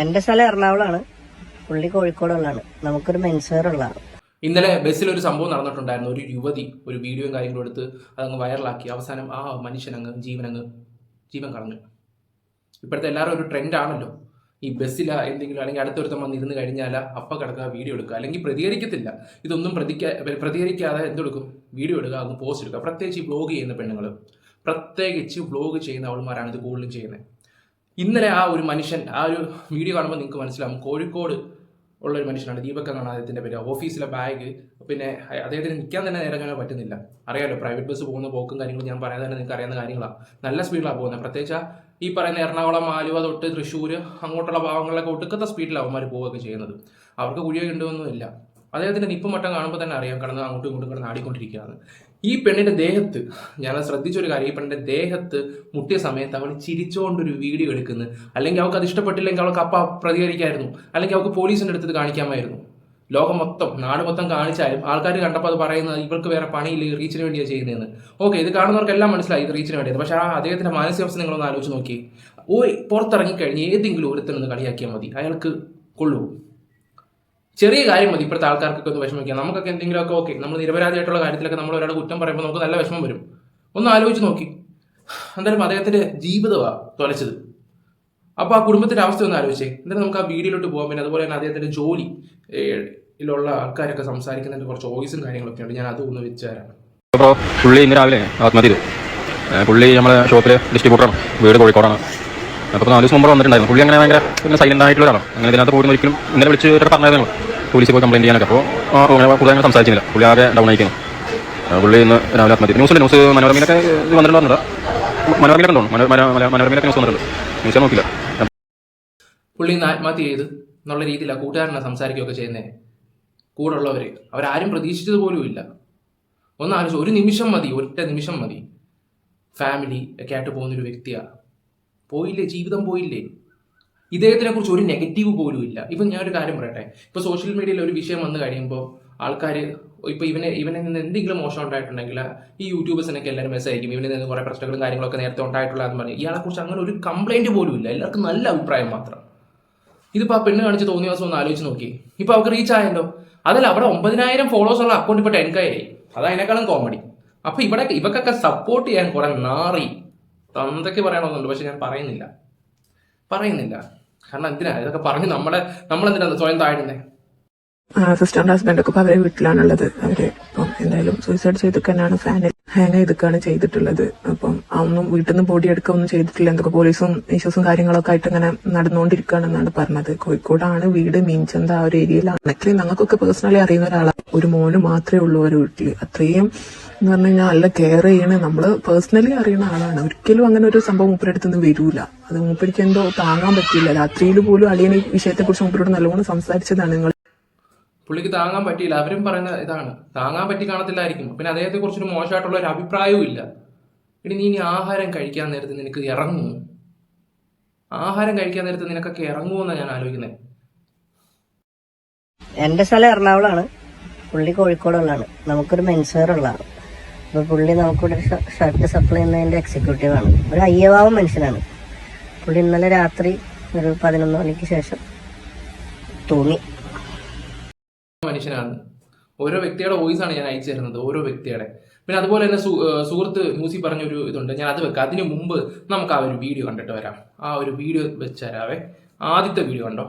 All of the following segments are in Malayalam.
എന്റെ സ്ഥലം എറണാകുളമാണ് പുള്ളി കോഴിക്കോടുള്ളതാണ്. നമുക്കൊരു മെൻസുവെയർ ഉള്ളതാണ്. ഇന്നലെ ബസ്സിൽ ഒരു സംഭവം നടന്നിട്ടുണ്ടായിരുന്നു. ഒരു യുവതി ഒരു വീഡിയോയും കാര്യങ്ങളും എടുത്ത് അതങ്ങ് വൈറലാക്കി അവസാനം ആ മനുഷ്യൻ അങ്ങ് ജീവൻ അങ്ങ് ജീവൻ കളഞ്ഞു. ഇപ്പോഴത്തെ എല്ലാവരും ഒരു ട്രെൻഡ് ആണല്ലോ. ഈ ബസ്സിൽ എന്തെങ്കിലും അല്ലെങ്കിൽ അടുത്തൊരുത്തം വന്നിരുന്ന് കഴിഞ്ഞാൽ അപ്പം കിടക്കുക വീഡിയോ എടുക്കുക. അല്ലെങ്കിൽ പ്രതികരിക്കത്തില്ല. ഇതൊന്നും പ്രതിക്കാ പ്രതികരിക്കാതെ എന്തെടുക്കും? വീഡിയോ എടുക്കുക അങ്ങ് പോസ്റ്റ് എടുക്കുക. പ്രത്യേകിച്ച് ഈ വ്ലോഗ് ചെയ്യുന്ന പെണ്ണുങ്ങൾ പ്രത്യേകിച്ച് വ്ലോഗ് ചെയ്യുന്ന അവൾമാരാണ് ഇത് കൂടുതലും ചെയ്യുന്നത്. ഇന്നലെ ആ ഒരു മനുഷ്യൻ ആ ഒരു വീഡിയോ കാണുമ്പോൾ നിങ്ങൾക്ക് മനസ്സിലാവും കോഴിക്കോട് ഉള്ള ഒരു മനുഷ്യനാണ് ദീപക് എന്നാണ് അദ്ദേഹത്തിന്റെ പേര്. ഓഫീസിലെ ബാഗ് പിന്നെ അദ്ദേഹത്തിന് നിൽക്കാൻ തന്നെ നേരം കാണാൻ പറ്റുന്നില്ല. അറിയാലോ പ്രൈവറ്റ് ബസ് പോകുന്ന പോക്കും കാര്യങ്ങളും ഞാൻ പറയാതെ തന്നെ നിങ്ങൾക്ക് അറിയാവുന്ന കാര്യങ്ങളാണ്. നല്ല സ്പീഡിലാണ് പോകുന്നത് പ്രത്യേകിച്ച് ഈ പറയുന്ന എറണാകുളം ആലുവ തൊട്ട് തൃശ്ശൂർ അങ്ങോട്ടുള്ള ഭാഗങ്ങളിലൊക്കെ ഒടുക്കത്തെ സ്പീഡിലാണ് അവന്മാർ പോവുകയൊക്കെ ചെയ്യുന്നത്. അവർക്ക് കുഴിയൊക്കെ ഉണ്ടോന്നുമില്ല അദ്ദേഹത്തിന്റെ നിപ്പ് മട്ടം കാണുമ്പോൾ തന്നെ അറിയാം കിടന്ന് അങ്ങോട്ടും ഇങ്ങോട്ടും കിടന്ന് ആടിക്കൊണ്ടിരിക്കുകയാണ്. ഈ പെണ്ണിന്റെ ദേഹത്ത് ഞാൻ ശ്രദ്ധിച്ചൊരു കാര്യം ഈ പെണ്ണിന്റെ ദേഹത്ത് മുട്ടിയ സമയത്ത് അവൾ ചിരിച്ചുകൊണ്ടൊരു വീഡിയോ എടുക്കുന്നു. അല്ലെങ്കിൽ അവൾക്ക് അത് ഇഷ്ടപ്പെട്ടില്ലെങ്കിൽ അവൾക്ക് അപ്പ പ്രതികരിക്കായിരുന്നു. അല്ലെങ്കിൽ അവൾക്ക് പോലീസിന്റെ അടുത്ത് കാണിക്കാമായിരുന്നു. ലോകം മൊത്തം നാട് മൊത്തം കാണിച്ചാലും ആൾക്കാർ കണ്ടപ്പോൾ അത് പറയുന്നത് ഇവർക്ക് വേറെ പണിയില്ല റീച്ചിന് വേണ്ടിയാണ് ചെയ്യുന്നതെന്ന്. ഓക്കെ ഇത് കാണുന്നവർക്കെല്ലാം മനസ്സിലായി ഇത് റീച്ചിന് വേണ്ടിയത് പക്ഷേ ആ അദ്ദേഹത്തിന്റെ മാനസികാവസ്ഥ നിങ്ങളൊന്ന് ആലോചിച്ച് നോക്കി ഓ പുറത്തിറങ്ങി കഴിഞ്ഞ് ഏതെങ്കിലും ഒരുത്തനൊന്ന് കളിയാക്കിയാൽ മതി. അയാൾക്ക് കൊള്ളൂ. ചെറിയ കാര്യം മതി ഇപ്പോഴത്തെ ആൾക്കാർക്കൊക്കെ ഒന്ന് വിഷമിക്കാം നമുക്കൊക്കെ എന്തെങ്കിലുമൊക്കെ ഓക്കെ നമ്മൾ നിരപരാധിയായിട്ടുള്ള കാര്യത്തിലൊക്കെ നമ്മൾ ഒരാളെ കുറ്റം പറയുമ്പോൾ നമുക്ക് നല്ല വിഷമം വരും. ഒന്ന് ആലോചിച്ച് നോക്കി. എന്തായാലും അദ്ദേഹത്തിന്റെ ജീവിതമാണ് തൊലച്ചത്. അപ്പോൾ ആ കുടുംബത്തിന്റെ അവസ്ഥ ഒന്ന് ആലോചിച്ചേ. എന്തായാലും നമുക്ക് ആ വീഡിയോയിലോട്ട് പോകാൻ പിന്നെ അതുപോലെ തന്നെ അദ്ദേഹത്തിന്റെ ജോലി ഏഹ്, ആൾക്കാരൊക്കെ സംസാരിക്കുന്നതിന്റെ കുറച്ച് വോയിസും കാര്യങ്ങളൊക്കെ ഉണ്ട്. ഞാൻ അത് ഒന്ന് വെച്ച് തരാം. അപ്പോൾ പുള്ളി ഇന്ന് രാവിലെ ആത്മഹത്യ ചെയ്തു. പുള്ളി നമ്മളെ ഷോപ്പിലെ ഡിസ്ട്രിബ്യൂട്ടറാണ്. വീട് കോഴിക്കോടാണ്. അപ്പോൾ നാല് ദിവസം മുമ്പ് വന്നിട്ടുണ്ടായിരുന്നു. പുള്ളി അങ്ങനെ ഭയങ്കര സൈലന്റ് ആയിട്ടുള്ളതാണ് അങ്ങനെ ഇതിനകത്ത് പോയി ഒരിക്കലും ഇന്നലെ വിളിച്ച് പറഞ്ഞായിരുന്നു പോലീസിൽ പോയി കംപ്ലൈന്റ് ചെയ്യാനൊക്കെ. അപ്പോൾ അങ്ങനെ കൂടുതൽ അങ്ങനെ സംസാരിച്ചില്ല. പുള്ളി ആകെ ഡൗൺ ആയിരിക്കുന്നു ആ, പുള്ളി ഇന്ന് രാവിലെ ആത്മഹത്യ. ന്യൂസിൽ ന്യൂസ് മനോരമയിലൊക്കെ ഇത് വന്നിട്ടുണ്ടായിരുന്നില്ല മനോരമയിലൊക്കെ ഉണ്ടോ? മനോ- മനോ- മനോ- മനോരമയിലൊക്കെ ന്യൂസ് വന്നിട്ടുണ്ട് ന്യൂസ് നോക്കില്ല പുള്ളി ഇന്ന് ആത്മഹത്യ ചെയ്ത് എന്നുള്ള രീതിയിലാണ് കൂട്ടുകാരനെ സംസാരിക്കുകയൊക്കെ ചെയ്യുന്നത് കൂടെ ഉള്ളവർ അവരാരും പ്രതീക്ഷിച്ചത് പോലും ഇല്ല. ഒന്ന് ആലോചിച്ചു ഒരു നിമിഷം മതി ഒറ്റ നിമിഷം മതി. ഫാമിലി ഒക്കെ ആയിട്ട് പോകുന്നൊരു വ്യക്തിയാണ് പോയില്ലേ? ജീവിതം പോയില്ലേ? ഇദ്ദേഹത്തിനെ കുറിച്ച് ഒരു നെഗറ്റീവ് പോലും ഇല്ല. ഞാൻ ഒരു കാര്യം പറയട്ടെ? ഇപ്പൊ സോഷ്യൽ മീഡിയയിൽ ഒരു വിഷയം വന്നു കഴിയുമ്പോൾ ആൾക്കാർ ഇപ്പൊ ഇവനെ ഇവനെ നിന്ന് എന്തെങ്കിലും മോശം ഉണ്ടായിട്ടുണ്ടെങ്കിൽ ഈ യൂട്യൂബേഴ്സിനൊക്കെ എല്ലാവരും മെസ്സേജ് അയക്കും. ഇവനെ നിന്ന് കുറെ പ്രശ്നങ്ങളും കാര്യങ്ങളൊക്കെ നേരത്തെ ഉണ്ടായിട്ടുള്ളതെന്ന് പറഞ്ഞു ഇയാളെ കുറിച്ച് അങ്ങനെ ഒരു കംപ്ലൈന്റ് പോലും ഇല്ല. എല്ലാവർക്കും നല്ല അഭിപ്രായം മാത്രം. ഇതിപ്പോ ആ പെണ്ണ് കാണിച്ച് തോന്നിയ ദിവസം ഒന്ന് ആലോചിച്ച് നോക്കി. ഇപ്പൊ അവർക്ക് റീച്ച് ആയല്ലോ. അതല്ല അവിടെ ഒമ്പതിനായിരം ഫോളോവേഴ്സ് ഉള്ള അക്കൗണ്ട് ഇപ്പൊ ടെൻ ആയി. അത് അതിനേക്കാളും കോമഡി അപ്പൊ ഇവിടെ ഇവക്കൊക്കെ സപ്പോർട്ട് ചെയ്യാൻ കുറെ നാറി. തന്തയ്ക്ക് പറയണമെന്നുണ്ട് പക്ഷെ ഞാൻ പറയുന്നില്ല. പറയുന്നില്ല. കാരണം എന്തിനാ? ഇതൊക്കെ പറഞ്ഞു നമ്മളെ നമ്മളെന്തിനാ സ്വയം താഴ്ന്നേ? സിസ്റ്ററിന്റെ ഹസ്ബൻഡ് ഒക്കെ അവരെ വീട്ടിലാണുള്ളത്. അവർ ഇപ്പം എന്തായാലും സൂയിസൈഡ് ചെയ്തിക്കാനാണ് ഫാനിൽ ഹാങ് ചെയ്തിക്കാണ് ചെയ്തിട്ടുള്ളത്. അപ്പം അതൊന്നും വീട്ടിൽ നിന്ന് ബോഡി എടുക്കുകയൊന്നും ചെയ്തിട്ടില്ല. എന്തൊക്കെ പോലീസും ഇഷ്യൂസും കാര്യങ്ങളൊക്കെ ആയിട്ട് ഇങ്ങനെ നടന്നുകൊണ്ടിരിക്കുകയാണെന്നാണ് പറഞ്ഞത്. കോഴിക്കോടാണ് വീട്. മീൻചന്ത ആ ഒരു ഏരിയയിലാണ്. ഞങ്ങൾക്കൊക്കെ പേഴ്സണലി അറിയുന്ന ഒരാളാണ് ഒരു മോന് മാത്രമേ ഉള്ളൂ ഒരു വീട്ടിൽ അത്രയും എന്ന് പറഞ്ഞു കഴിഞ്ഞാൽ നല്ല കെയർ ചെയ്യണ നമ്മൾ പേഴ്സണലി അറിയുന്ന ആളാണ്. ഒരിക്കലും അങ്ങനെ ഒരു സംഭവം മൂപ്പരടുത്തുനിന്ന് വരൂല. അത് മൂപ്പരിക്ക് എന്തോ താങ്ങാൻ പറ്റില്ല രാത്രിയിൽ പോലും അളിയൻ ഈ വിഷയത്തെ കുറിച്ച് മൂപ്പരോട് നല്ലോണം സംസാരിച്ചതാണ് നിങ്ങൾ. പുള്ളിക്ക് താങ്ങാൻ പറ്റിയില്ല. അവരും പറയുന്ന ഇതാണ്. താങ്ങാൻ പറ്റി കാണത്തില്ലായിരിക്കും. പിന്നെ അദ്ദേഹത്തെ കുറിച്ചൊരു മോശമായിട്ടുള്ള ഒരു അഭിപ്രായവും ഇല്ല. ഇനി നീ ഇനി ആഹാരം കഴിക്കാൻ നേരത്ത് നിനക്ക് ഇറങ്ങുമോ? ആഹാരം കഴിക്കാൻ നേരത്ത് നിനക്കൊക്കെ ഇറങ്ങുമോ എന്നാണ് ഞാൻ ആലോചിക്കുന്നത് എന്റെ സ്ഥലം എറണാകുളമാണ് പുള്ളി കോഴിക്കോടുള്ളതാണ്. നമുക്കൊരു മെൻസുവെയർ ഉള്ളതാണ്. അപ്പൊ പുള്ളി നമുക്കിവിടെ ഷർട്ട് സപ്ലൈ ചെയ്യുന്നതിന്റെ എക്സിക്യൂട്ടീവാണ് ഒരു അയ്യവാവും മനുഷ്യനാണ്. പുള്ളി ഇന്നലെ രാത്രി ഒരു പതിനൊന്ന് മണിക്ക് ശേഷം തൂങ്ങി. മനുഷ്യനാണ്. ഓരോ വ്യക്തിയുടെ വോയിസ് ആണ് ഞാൻ അയച്ചു തരുന്നത് ഓരോ വ്യക്തിയുടെ. പിന്നെ അതുപോലെ തന്നെ മൂസി സുഹൃത്ത് ഒരു പറഞ്ഞൊരു ഇതുണ്ട്. ഞാൻ അത് വെക്കാം. അതിന് മുമ്പ് നമുക്ക് ആ ഒരു വീഡിയോ കണ്ടിട്ട് വരാം. ആ ഒരു വീഡിയോ വെച്ച് തരാവേ. ആദ്യത്തെ വീഡിയോ കണ്ടോ?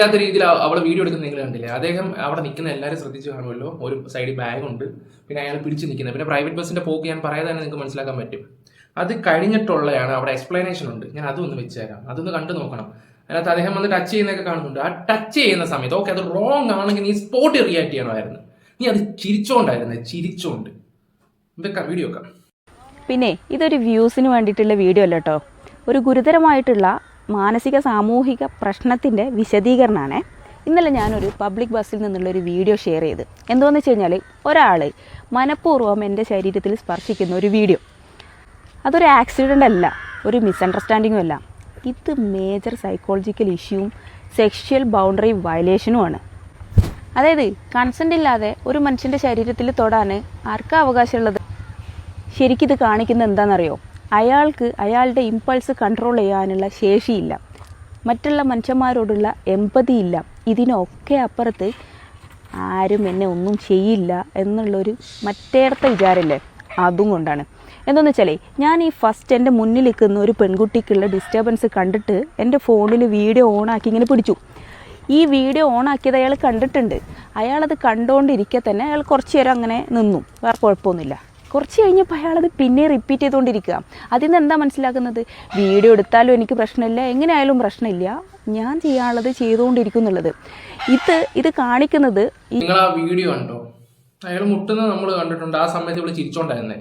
അറിയാത്ത രീതിയിൽ അവ- അവളെ വീഡിയോ എടുക്കുന്ന നിങ്ങൾ കണ്ടില്ലേ? അദ്ദേഹം അവിടെ നിൽക്കുന്ന എല്ലാവരും ശ്രദ്ധിച്ച് കാണുമല്ലോ. ഒരു സൈഡിൽ ബാഗ് ഉണ്ട്. പിന്നെ അയാൾ പിടിച്ച് നിൽക്കുന്നത്. പിന്നെ പ്രൈവറ്റ് ബസ്സിന്റെ പോക്ക് ഞാൻ പറയാതെ തന്നെ നിങ്ങൾക്ക് മനസ്സിലാക്കാൻ പറ്റും. അത് കഴിഞ്ഞിട്ടുള്ളതാണ് അവിടെ എക്സ്പ്ലനേഷൻ ഉണ്ട്. ഞാൻ അതൊന്ന് വെച്ച് തരാം അതൊന്ന് കണ്ടു നോക്കണം. അതിനകത്ത് അദ്ദേഹം വന്ന് ടച്ച് ചെയ്യുന്നതൊക്കെ കാണുന്നുണ്ട്. ആ ടച്ച് ചെയ്യുന്ന സമയത്ത് ഓക്കെ അത് റോങ് ആണെങ്കിൽ നീ സ്പോട്ട് റിയാക്ട് ചെയ്യണമായിരുന്നു. നീ അത് ചിരിച്ചോണ്ടായിരുന്നു. ചിരിച്ചോണ്ട്. വെക്കാം വീഡിയോ വെക്കാം. പിന്നെ ഇതൊരു വ്യൂസിന് വേണ്ടിയിട്ടുള്ള വീഡിയോ അല്ല കേട്ടോ ഒരു ഗുരുതരമായിട്ടുള്ള മാനസിക സാമൂഹിക പ്രശ്നത്തിന്റെ വിശദീകരണമാണ് ഇന്നലെ ഞാനൊരു പബ്ലിക് ബസ്സിൽ നിന്നുള്ള ഒരു വീഡിയോ ഷെയർ ചെയ്ത്. എന്തോന്ന് വെച്ച് കഴിഞ്ഞാൽ ഒരാൾ മനഃപൂർവം എന്റെ ശരീരത്തിൽ സ്പർശിക്കുന്ന ഒരു വീഡിയോ. അതൊരു ആക്സിഡന്റ് അല്ല ഒരു മിസ്അണ്ടർസ്റ്റാൻഡിങ്ങും അല്ല. ഇത് മേജർ സൈക്കോളജിക്കൽ ഇഷ്യൂവും സെക്ഷൽ ബൗണ്ടറി വയലേഷനുമാണ് അതായത് കൺസെന്റ് ഇല്ലാതെ ഒരു മനുഷ്യന്റെ ശരീരത്തിൽ തൊടാൻ ആർക്കാ അവകാശമുള്ളത്? ശരിക്കിത് കാണിക്കുന്നത് എന്താണെന്നറിയോ? അയാൾക്ക് അയാളുടെ ഇമ്പൾസ് കൺട്രോൾ ചെയ്യാനുള്ള ശേഷിയില്ല. മറ്റുള്ള മനുഷ്യന്മാരോടുള്ള എമ്പതി ഇല്ല. ഇതിനൊക്കെ അപ്പുറത്ത് ആരും എന്നെ ഒന്നും ചെയ്യില്ല എന്നുള്ളൊരു മറ്റേടത്തെ വിചാരമല്ലേ? അതും കൊണ്ടാണ്. എന്താണെന്ന് വെച്ചാലേ ഞാൻ ഈ ഫസ്റ്റ് എന്റെ മുന്നിൽ നിൽക്കുന്ന ഒരു പെൺകുട്ടിക്കുള്ള ഡിസ്റ്റർബൻസ് കണ്ടിട്ട് എന്റെ ഫോണിൽ വീഡിയോ ഓണാക്കി ഇങ്ങനെ പിടിച്ചു. ഈ വീഡിയോ ഓണാക്കിയത് അയാൾ കണ്ടിട്ടുണ്ട്. അയാളത് കണ്ടുകൊണ്ടിരിക്കെ തന്നെ അയാൾ കുറച്ച് നേരം അങ്ങനെ നിന്നു. വേറെ കുഴപ്പമൊന്നുമില്ല. കുറച്ച് കഴിഞ്ഞപ്പോൾ അയാളത് പിന്നെ റിപ്പീറ്റ് ചെയ്തുകൊണ്ടിരിക്കുക. അതിൽ നിന്ന് എന്താ മനസ്സിലാക്കുന്നത്? വീഡിയോ എടുത്താലും എനിക്ക് പ്രശ്നമില്ല എങ്ങനെയായാലും പ്രശ്നമില്ല. ഞാൻ ചെയ്യാനുള്ളത് ചെയ്തുകൊണ്ടിരിക്കും ഇത് ഇത് കാണിക്കുന്നത് നിങ്ങൾ ആ വീഡിയോ കണ്ടോ? അയാൾ മുട്ടുന്നത് നമ്മൾ കണ്ടിട്ടുണ്ട്. ആ സമയത്ത് ഇവിടെ ചിരിച്ചോണ്ടായിരുന്നേ.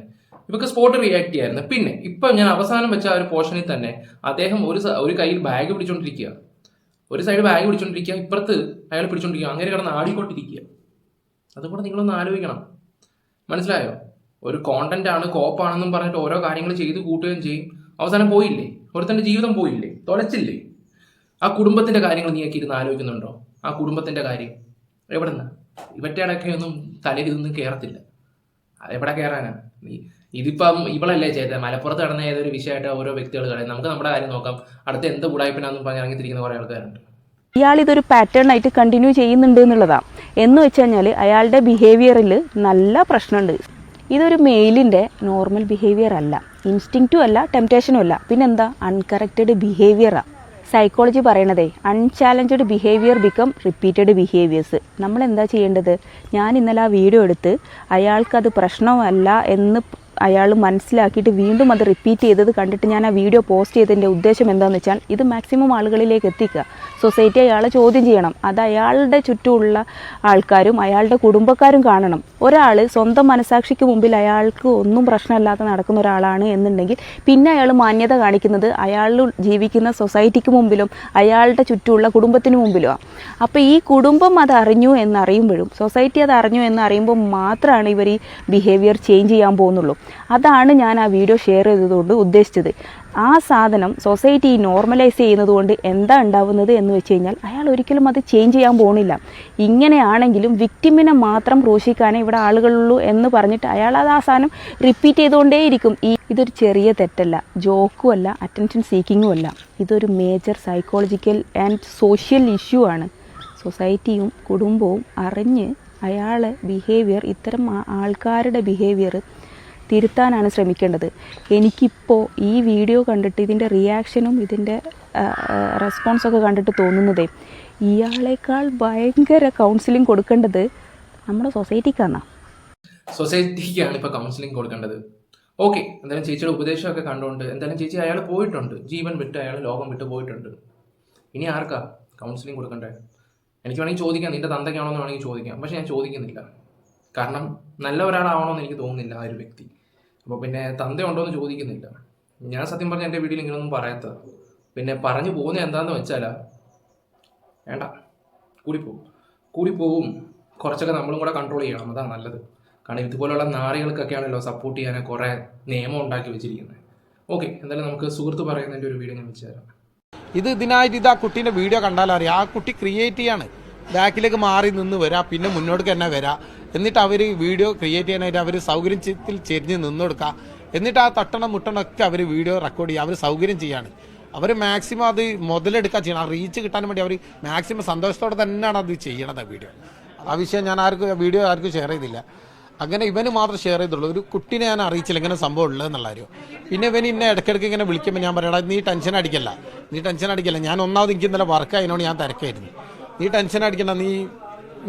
ഇവക്ക് സ്പോട്ട് റിയാക്ട് ചെയ്യായിരുന്നു. പിന്നെ ഇപ്പൊ ഞാൻ അവസാനം വെച്ച ആ ഒരു പോർഷനിൽ തന്നെ അദ്ദേഹം ഒരു ഒരു കയ്യിൽ ബാഗ് പിടിച്ചോണ്ടിരിക്കുക. ഒരു സൈഡ് ബാഗ് പിടിച്ചോണ്ടിരിക്കുക. ഇപ്പുറത്ത് അയാൾ പിടിച്ചോണ്ടിരിക്കുക. അങ്ങനെ കിടന്ന് ആടിക്കൊണ്ടിരിക്കുക. അതുകൂടെ നിങ്ങളൊന്ന് ആലോചിക്കണം. മനസ്സിലായോ? ഒരു കോണ്ടന്റ് ആണ് കോപ്പാണെന്നും പറഞ്ഞിട്ട് ഓരോ കാര്യങ്ങൾ ചെയ്ത് കൂട്ടുകയും ചെയ്യും. അവസാനം പോയില്ലേ? ഒരുത്തന്റെ ജീവിതം പോയില്ലേ? തുലച്ചില്ലേ ആ കുടുംബത്തിന്റെ കാര്യങ്ങൾ നീയൊക്കെ ഇരുന്ന് ആലോചിക്കുന്നുണ്ടോ? ആ കുടുംബത്തിന്റെ കാര്യം. എവിടെന്നാ? ഇവറ്റ ഇടയ്ക്ക് ഒന്നും തലയിൽ ഇതൊന്നും കയറത്തില്ല എവിടെ കയറാനാ നീ ഇതിപ്പം ഇവളല്ലേ ചെയ്തത് മലപ്പുറത്ത് നടന്ന ഏതൊരു വിഷയമായിട്ട് ഓരോ വ്യക്തികൾ കളയും. നമുക്ക് നമ്മുടെ കാര്യം നോക്കാം. അടുത്ത എന്ത് ഉടായ്പിനാന്നും പറഞ്ഞ് ഇറങ്ങിത്തിരിക്കുന്ന കുറേ ആൾക്കാരുണ്ട്. ഇയാൾ ഇതൊരു പാറ്റേൺ ആയിട്ട് കണ്ടിന്യൂ ചെയ്യുന്നുണ്ട് എന്നുള്ളതാണ് എന്ന് വെച്ച് കഴിഞ്ഞാൽ അയാളുടെ ബിഹേവിയറിൽ നല്ല പ്രശ്നമുണ്ട്. ഇതൊരു മെയിലിന്റെ നോർമൽ ബിഹേവിയർ അല്ല. ഇൻസ്റ്റിങ്റ്റും അല്ല ടെംപ്റ്റേഷനും അല്ല. പിന്നെന്താ? അൺകറക്റ്റഡ് ബിഹേവിയറാണ് psychology പറയണതേ unchallenged behaviour become repeated behaviours നമ്മൾ എന്താ ചെയ്യേണ്ടത്? ഞാൻ ഇന്നലെ ആ വീഡിയോ എടുത്ത് അയാൾക്കത് പ്രശ്നമല്ല എന്ന് അയാൾ മനസ്സിലാക്കിയിട്ട് വീണ്ടും അത് റിപ്പീറ്റ് ചെയ്തത് കണ്ടിട്ട് ഞാൻ ആ വീഡിയോ പോസ്റ്റ് ചെയ്തതിന്റെ ഉദ്ദേശം എന്താണെന്ന് വെച്ചാൽ ഇത് മാക്സിമം ആളുകളിലേക്ക് എത്തിക്കുക. സൊസൈറ്റി അയാളെ ചോദ്യം ചെയ്യണം. അത് അയാളുടെ ചുറ്റുമുള്ള ആൾക്കാരും അയാളുടെ കുടുംബക്കാരും കാണണം. ഒരാൾ സ്വന്തം മനസാക്ഷിക്ക് മുമ്പിൽ അയാൾക്ക് ഒന്നും പ്രശ്നമില്ലാതെ നടക്കുന്ന ഒരാളാണ് എന്നുണ്ടെങ്കിൽ പിന്നെ അയാൾ മാന്യത കാണിക്കുന്നത് അയാൾ ജീവിക്കുന്ന സൊസൈറ്റിക്ക് മുമ്പിലും അയാളുടെ ചുറ്റുമുള്ള കുടുംബത്തിന് മുമ്പിലുമാണ് അപ്പോൾ ഈ കുടുംബം അത് അറിഞ്ഞു എന്നറിയുമ്പോഴും സൊസൈറ്റി അത് അറിഞ്ഞു എന്നറിയുമ്പോൾ മാത്രമാണ് ഇവർ ഈ ബിഹേവിയർ ചേഞ്ച് ചെയ്യാൻ പോകുന്നുള്ളൂ. അതാണ് ഞാൻ ആ വീഡിയോ ഷെയർ ചെയ്തതുകൊണ്ട് ഉദ്ദേശിച്ചത്. ആ സാധനം സൊസൈറ്റി നോർമലൈസ് ചെയ്യുന്നത് കൊണ്ട് എന്താ ഉണ്ടാവുന്നത് എന്ന് വെച്ച് കഴിഞ്ഞാൽ അയാൾ ഒരിക്കലും അത് ചേഞ്ച് ചെയ്യാൻ പോണില്ല. ഇങ്ങനെയാണെങ്കിലും വിക്ടിമിനെ മാത്രം ക്രൂശിക്കാനേ ഇവിടെ ആളുകളുള്ളൂ എന്ന് പറഞ്ഞിട്ട് അയാൾ അത് ആ സാധനം റിപ്പീറ്റ് ചെയ്തുകൊണ്ടേയിരിക്കും. ഈ ഇതൊരു ചെറിയ തെറ്റല്ല. ജോക്കും അല്ല അറ്റൻഷൻ സീക്കിങ്ങും അല്ല. ഇതൊരു major psychological and social issue ആണ്. സൊസൈറ്റിയും കുടുംബവും അറിഞ്ഞ് അയാളെ ബിഹേവിയർ ഇത്തരം ആൾക്കാരുടെ ബിഹേവിയർ തിരുത്താനാണ് ശ്രമിക്കേണ്ടത്. എനിക്കിപ്പോൾ ഈ വീഡിയോ കണ്ടിട്ട് ഇതിന്റെ റിയാക്ഷനും ഇതിന്റെ റെസ്പോൺസൊക്കെ കണ്ടിട്ട് തോന്നുന്നതേ ഇയാളേക്കാൾ ഭയങ്കര കൗൺസിലിംഗ് കൊടുക്കേണ്ടത് നമ്മുടെ സൊസൈറ്റിക്കാണ് സൊസൈറ്റിക്കാണ് ഇപ്പോൾ കൗൺസിലിംഗ് കൊടുക്കേണ്ടത്. ഓക്കെ എന്തായാലും ചേച്ചിയുടെ ഉപദേശമൊക്കെ കണ്ടുകൊണ്ട് എന്തായാലും ചേച്ചി അയാൾ പോയിട്ടുണ്ട്. ജീവൻ വിട്ട് അയാൾ ലോകം വിട്ട് പോയിട്ടുണ്ട്. ഇനി ആർക്കാ കൗൺസിലിംഗ് കൊടുക്കണ്ടേ? എനിക്ക് വേണമെങ്കിൽ ചോദിക്കാം നിന്റെ തന്തയ്ക്കാണോ എന്ന് വേണമെങ്കിൽ ചോദിക്കാം. പക്ഷെ ഞാൻ ചോദിക്കുന്നില്ല. കാരണം നല്ല ഒരാളാവണമെന്ന് എനിക്ക് തോന്നുന്നില്ല ആ ഒരു വ്യക്തി. അപ്പോൾ പിന്നെ തന്തയുണ്ടോ എന്ന് ചോദിക്കുന്നില്ല. ഞാൻ സത്യം പറഞ്ഞ എന്റെ വീട്ടിൽ ഇങ്ങനെയൊന്നും പറയാത്തത്. പിന്നെ പറഞ്ഞു പോകുന്നത് എന്താണെന്ന് വെച്ചാലാ വേണ്ട കൂടിപ്പോകും കൂടിപ്പോകും കുറച്ചൊക്കെ നമ്മളും കൂടെ കൺട്രോൾ ചെയ്യണം. അതാണ് നല്ലത്. കാരണം ഇതുപോലുള്ള നാറികൾക്കൊക്കെയാണല്ലോ സപ്പോർട്ട് ചെയ്യാൻ കുറേ നിയമം ഉണ്ടാക്കി വെച്ചിരിക്കുന്നത് ഓക്കെ എന്തായാലും നമുക്ക് സുഹൃത്ത് പറയുന്നതിന്റെ ഒരു വീഡിയോ ഞാൻ വെച്ചുതരാം ഇത് ഇതിനായിട്ട് ഇത് ആ കുട്ടീന്റെ വീഡിയോ കണ്ടാലറിയാം ആ കുട്ടി ക്രിയേറ്റ് ചെയ്യാണ്. ബാക്കിലേക്ക് മാറി നിന്ന് വരാം പിന്നെ മുന്നോട്ട് തന്നെ വരാം. എന്നിട്ട് അവർ വീഡിയോ ക്രിയേറ്റ് ചെയ്യാനായിട്ട് അവർ സൗകര്യത്തിൽ ചെരിഞ്ഞ് നിന്ന് കൊടുക്കുക എന്നിട്ട് ആ തട്ടണം മുട്ടണം ഒക്കെ അവർ വീഡിയോ റെക്കോർഡ് ചെയ്യുക അവർ സൗകര്യം ചെയ്യാണ്. അവർ മാക്സിമം അത് മുതലെടുക്കുക ചെയ്യണം. ആ റീച്ച് കിട്ടാൻ വേണ്ടി അവർ മാക്സിമം സന്തോഷത്തോടെ തന്നെയാണ് അത് ചെയ്യണത് ആ വീഡിയോ. ആ വിഷയം ഞാൻ ആർക്കും വീഡിയോ ആർക്കും ഷെയർ ചെയ്തില്ല. അങ്ങനെ ഇവന് മാത്രം ഷെയർ ചെയ്തുള്ളൂ. ഒരു കുട്ടിനെ ഞാൻ അറിയിച്ചില്ല ഇങ്ങനെ സംഭവം ഉള്ളത് എന്നുള്ള കാര്യം. പിന്നെ ഇവൻ ഇന്നെ ഇടയ്ക്കിടയ്ക്ക് ഇങ്ങനെ വിളിക്കുമ്പോൾ ഞാൻ പറയടാ നീ ടെൻഷൻ അടിക്കല്ല. നീ ടെൻഷൻ അടിക്കല്ല. ഞാൻ ഒന്നാമത് എനിക്ക് ഇന്നലെ വർക്ക് അതിനോട് ഞാൻ തിരക്കായിരുന്നു. നീ ടെൻഷൻ അടിക്കണ്ട നീ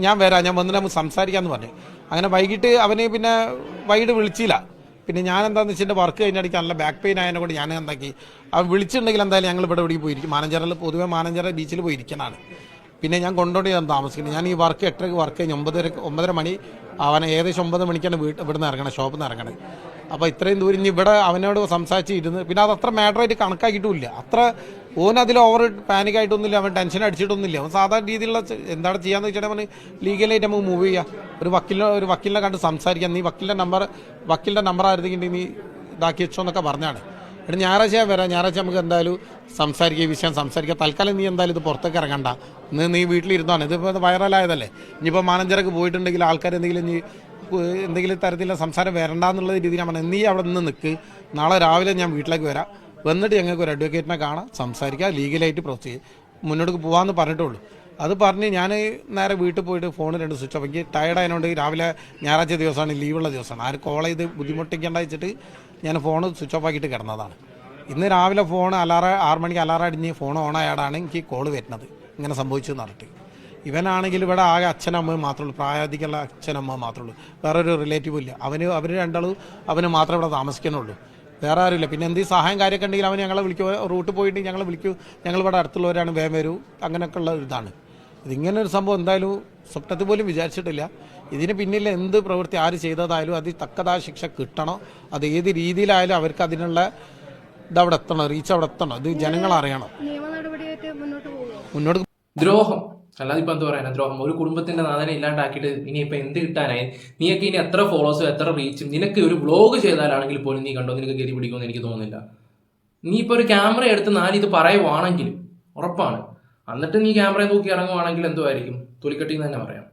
ഞാൻ വരാം ഞാൻ വന്നിട്ട് നമുക്ക് സംസാരിക്കാമെന്ന് പറഞ്ഞു. അങ്ങനെ വൈകിട്ട് അവന് പിന്നെ വൈകിട്ട് വിളിച്ചില്ല. പിന്നെ ഞാൻ എന്താണെന്ന് വെച്ചാൽ വർക്ക് കഴിഞ്ഞിടയ്ക്ക് നല്ല ബാക്ക് പെയിൻ ആയതിനെ കൊണ്ട് ഞാൻ എന്താക്കി അവൻ വിളിച്ചിട്ടുണ്ടെങ്കിൽ എന്തായാലും ഞങ്ങൾ ഇവിടെ ഇവിടെ പോയിരിക്കും. മാനേജറിൽ പൊതുവെ മാനഞ്ചറ ബീച്ചിൽ പോയിരിക്കണതാണ് പിന്നെ ഞാൻ കൊണ്ടുപോയി ഞാൻ താമസിക്കുന്നത് ഞാൻ ഈ വർക്ക് എട്ടരക്ക് വർക്ക് കഴിഞ്ഞ് ഒമ്പതര ഒമ്പതര മണി അവനെ ഏകദേശം ഒമ്പത് മണിക്കാണ് വീട്ട് ഇവിടുന്ന് ഇറങ്ങണത് ഷോപ്പിൽ നിന്ന് ഇറങ്ങണത് അപ്പോൾ ഇത്രയും ദൂരം ഇവിടെ അവനോട് സംസാരിച്ച് ഇരുന്ന് പിന്നെ അത് അത്ര മാറ്ററായിട്ട് കണക്കാക്കിയിട്ടുമില്ല. അത്ര ഓൻ അതിൽ ഓവർ പാനിക് ആയിട്ടൊന്നുമില്ല അവൻ ടെൻഷൻ അടിച്ചിട്ടൊന്നുമില്ല. അവൻ സാധാരണ രീതിയിലുള്ള എന്താണ് ചെയ്യാന്ന് വെച്ചാൽ അവന് ലീഗലായിട്ട് നമുക്ക് മൂവ് ചെയ്യാം. ഒരു വക്കീലിനെ ഒരു വക്കീലിനെ കണ്ട് സംസാരിക്കാം. നീ വക്കീലിന്റെ നമ്പർ വക്കീലിന്റെ നമ്പർ ആയിരുന്നെങ്കിൽ നീ ഇതാക്കി വെച്ചോ എന്നൊക്കെ പറഞ്ഞാണ്. എടാ ഞായറാഴ്ച വരാം. ഞായറാഴ്ച നമുക്ക് എന്തായാലും സംസാരിക്കുക ഈ വിഷയം സംസാരിക്കുക തൽക്കാലം നീ എന്തായാലും ഇത് പുറത്തേക്ക് ഇറങ്ങണ്ട. നീ നീ വീട്ടിലിരുന്നാണ്. ഇതിപ്പോൾ വൈറലായതല്ലേ ഇനിയിപ്പോൾ മാനഞ്ചരക്ക് പോയിട്ടുണ്ടെങ്കിൽ ആൾക്കാർ എന്തെങ്കിലും നീ എന്തെങ്കിലും തരത്തിലുള്ള സംസാരം വരണ്ടെന്നുള്ള രീതിയിൽ ഞാൻ പറഞ്ഞു നീ അവിടെ നിന്ന് നിൽക്ക് നാളെ രാവിലെ ഞാൻ വീട്ടിലേക്ക് വരാം. വന്നിട്ട് ഞങ്ങൾക്ക് ഒരു അഡ്വക്കേറ്റിനെ കാണാം സംസാരിക്കാം ലീഗലായിട്ട് പ്രൊസീഡ് മുന്നോട്ട് പോകാമെന്ന് പറഞ്ഞിട്ടുള്ളൂ അത് പറഞ്ഞ് ഞാൻ നേരെ വീട്ടിൽ പോയിട്ട് ഫോൺ രണ്ട് സ്വിച്ച് ഓഫ് എനിക്ക് ടയർഡ് ആയതുകൊണ്ട് രാവിലെ ഞായറാഴ്ച ദിവസമാണ് ലീവുള്ള ദിവസമാണ്. ആര് കോൾ ചെയ്ത് ബുദ്ധിമുട്ടിക്കേണ്ട വെച്ചിട്ട് ഞാൻ ഫോൺ സ്വിച്ച് ഓഫ് ആക്കിയിട്ട് കിടന്നതാണ്. ഇന്ന് രാവിലെ ഫോൺ അലാറ ആറ് മണിക്ക് അലാറ അടിഞ്ഞ് ഫോൺ ഓൺ ആയാടാണ് എനിക്ക് കോൾ വരുന്നത്. ഇങ്ങനെ സംഭവിച്ചു പറഞ്ഞിട്ട്. ഇവനാണെങ്കിൽ ഇവിടെ ആകെ അച്ഛനമ്മയും മാത്രമേ ഉള്ളൂ. പ്രായാധികമുള്ള അച്ഛനമ്മ മാത്രമേ ഉള്ളൂ. വേറൊരു റിലേറ്റീവും ഇല്ല. അവന് അവർ രണ്ടാളും അവന് മാത്രമേ ഇവിടെ താമസിക്കുന്നുള്ളൂ. വേറെ ആരുമില്ല. പിന്നെ എന്ത് സഹായം കാര്യമൊക്കെ ഉണ്ടെങ്കിൽ അവൻ ഞങ്ങളെ വിളിക്കും. റൂട്ട് പോയിട്ട് ഞങ്ങളെ വിളിക്കൂ. ഞങ്ങൾ ഇവിടെ അടുത്തുള്ളവരാണ്. വേം വരൂ. അങ്ങനെയൊക്കെ ഉള്ള ഇതാണ്. ഇതിങ്ങനെ ഒരു സംഭവം എന്തായാലും സ്വപ്നത്തിൽ പോലും വിചാരിച്ചിട്ടില്ല. ഇതിന് പിന്നിൽ എന്ത് പ്രവൃത്തി ആര് ചെയ്തതായാലും അത് തക്കതായ ശിക്ഷ കിട്ടണം. അത് ഏത് രീതിയിലായാലും അവർക്ക് അതിനുള്ള ഇതവിടെ എത്തണം. റീച്ച് അവിടെ എത്തണം. ഇത് ജനങ്ങൾ അറിയണം. മുന്നോട്ട് ദ്രോഹം. അല്ലാതെ ഇപ്പൊ എന്താ പറയാനാ ദ്രോഹം. ഒരു കുടുംബത്തിന്റെ നാഥനെ ഇല്ലാണ്ടാക്കിയിട്ട് ഇനി ഇപ്പൊ എന്ത് കിട്ടാനായി? നീയൊക്കെ ഇനി എത്ര ഫോളോസും എത്ര റീച്ചും നിനക്ക് ഒരു വ്ലോഗ് ചെയ്താലാണെങ്കിൽ പോലും നീ കണ്ടോ? നിനക്ക് ഗതി പിടിക്കുമെന്ന് എനിക്ക് തോന്നുന്നില്ല. നീ ഇപ്പൊ ഒരു ക്യാമറ എടുത്ത് നാലിത് പറയുവാണെങ്കിൽ ഉറപ്പാണ്. എന്നിട്ട് നീ ക്യാമറ തൂക്കി ഇറങ്ങുവാണെങ്കിൽ എന്തുമായിരിക്കും തൊലിക്കട്ടി എന്ന് തന്നെ പറയാം.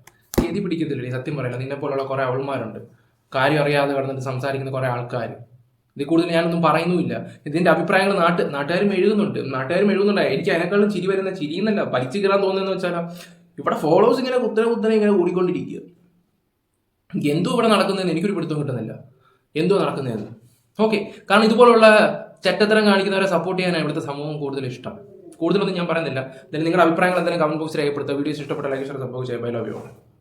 ഗതി പിടിക്കത്തില്ലേ സത്യം പറയില്ല നിന്നെ പോലുള്ള കുറെ അവൾമാരുണ്ട്. കാര്യം അറിയാതെ കിടന്നിട്ട് സംസാരിക്കുന്ന കുറെ ആൾക്കാർ ഇതിൽ കൂടുതൽ ഞാനൊന്നും പറയുന്നുമില്ല. ഇതിന്റെ അഭിപ്രായങ്ങൾ നാട്ട് നാട്ടുകാരും എഴുതുന്നുണ്ട്. നാട്ടുകാരും എഴുതുന്നുണ്ട്. എനിക്ക് അതിനേക്കാളും ചിരി വരുന്ന ചിരിയെന്നല്ല പലിച്ചു കയറാൻ തോന്നുന്നതെന്ന് വെച്ചാൽ ഇവിടെ ഫോളോവേഴ്സ് ഇങ്ങനെ കുത്തനെ കുത്തനെ ഇങ്ങനെ കൂടിക്കൊണ്ടിരിക്കുക. എന്തോ ഇവിടെ നടക്കുന്നതെന്ന് എനിക്കൊരു പിടുത്തം കിട്ടുന്നില്ല. എന്തോ നടക്കുന്നതെന്ന്. ഓക്കെ. കാരണം ഇതുപോലുള്ള ചട്ടത്തരം കാണിക്കുന്നവരെ സപ്പോർട്ട് ചെയ്യാനാണ് ഇവിടുത്തെ സമൂഹം കൂടുതൽ ഇഷ്ടം. കൂടുതലൊന്നും ഞാൻ പറയുന്നില്ല. നിങ്ങളുടെ അഭിപ്രായങ്ങൾ എന്തായാലും കമന്റ് ബോക്സിൽ രേഖപ്പെടുത്തുക. വീഡിയോസ് ഇഷ്ടപ്പെട്ട ലൈക്ക് ഷെയർ സപ്പോർട്ട് ചെയ്യാൻ ബൈ ലവ്